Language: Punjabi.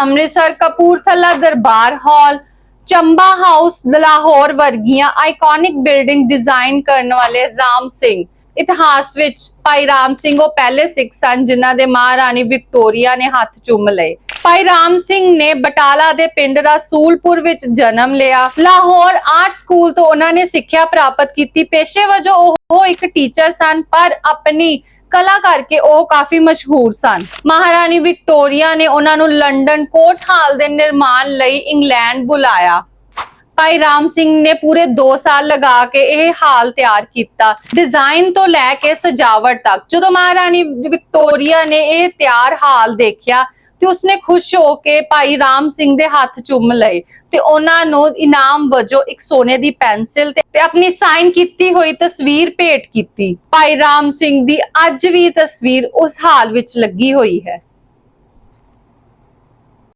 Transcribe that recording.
ਅੰਮ੍ਰਿਤਸਰ, ਕਪੂਰਥਲਾ, ਦਰਬਾਰ ਹਾਲ, ਚੰਬਾ ਹਾਊਸ, ਲਾਹੌਰ ਵਰਗੀਆਂ ਆਈਕੋਨਿਕ ਬਿਲਡਿੰਗ ਡਿਜ਼ਾਈਨ ਕਰਨ ਵਾਲੇ ਰਾਮ ਸਿੰਘ। ਇਤਿਹਾਸ ਵਿੱਚ ਭਾਈ ਰਾਮ ਸਿੰਘ ਉਹ ਪਹਿਲੇ ਸਿੱਖ ਸਨ ਜਿਨ੍ਹਾਂ ਦੇ ਮਹਾਰਾਣੀ ਵਿਕਟੋਰੀਆ ਨੇ ਹੱਥ ਚੁੰਮ ਲਏ। ਭਾਈ ਰਾਮ ਸਿੰਘ ਨੇ ਬਟਾਲਾ ਦੇ ਪਿੰਡ ਰਸੂਲਪੁਰ ਵਿੱਚ ਜਨਮ ਲਿਆ। ਲਾਹੌਰ ਆਰਟ ਸਕੂਲ ਤੋਂ ਉਹਨਾਂ ਨੇ ਸਿੱਖਿਆ ਪ੍ਰਾਪਤ ਕੀਤੀ। ਪੇਸ਼ੇ ਵਜੋਂ ਉਹ ਇੱਕ ਟੀਚਰ ਸਨ, ਪਰ ਆਪਣੀ ਕਲਾ ਕਰਕੇ ਉਹ ਕਾਫੀ ਮਸ਼ਹੂਰ ਸਨ। ਮਹਾਰਾਣੀ ਵਿਕਟੋਰੀਆ ਨੇ ਉਹਨਾਂ ਨੂੰ ਲੰਡਨ ਕੋਰਟ ਹਾਲ ਦੇ ਨਿਰਮਾਣ ਲਈ ਇੰਗਲੈਂਡ ਬੁਲਾਇਆ। ਭਾਈ ਰਾਮ ਸਿੰਘ ਨੇ ਪੂਰੇ 2 ਸਾਲ ਲਗਾ ਕੇ ਇਹ ਹਾਲ ਤਿਆਰ ਕੀਤਾ। ਡਿਜ਼ਾਈਨ ਤੋਂ ਲੈ ਕੇ ਸਜਾਵਟ ਤੱਕ। ਜਦੋਂ ਮਹਾਰਾਣੀ ਵਿਕਟੋਰੀਆ ਨੇ ਇਹ ਤਿਆਰ ਹਾਲ ਦੇਖਿਆ ਤੇ ਉਸਨੇ ਖੁਸ਼ ਹੋ ਕੇ ਭਾਈ ਰਾਮ ਸਿੰਘ ਦੇ ਹੱਥ ਚੁੰਮ ਲਏ ਤੇ ਉਹਨਾਂ ਨੂੰ ਇਨਾਮ ਵਜੋਂ ਇੱਕ ਸੋਨੇ ਦੀ ਪੈਨਸਿਲ ਤੇ ਆਪਣੀ ਸਾਈਨ ਕੀਤੀ ਹੋਈ ਤਸਵੀਰ ਭੇਟ ਕੀਤੀ। ਭਾਈ ਰਾਮ ਸਿੰਘ ਦੀ ਅੱਜ ਵੀ ਤਸਵੀਰ ਉਸ ਹਾਲ ਵਿੱਚ ਲੱਗੀ ਹੋਈ ਹੈ।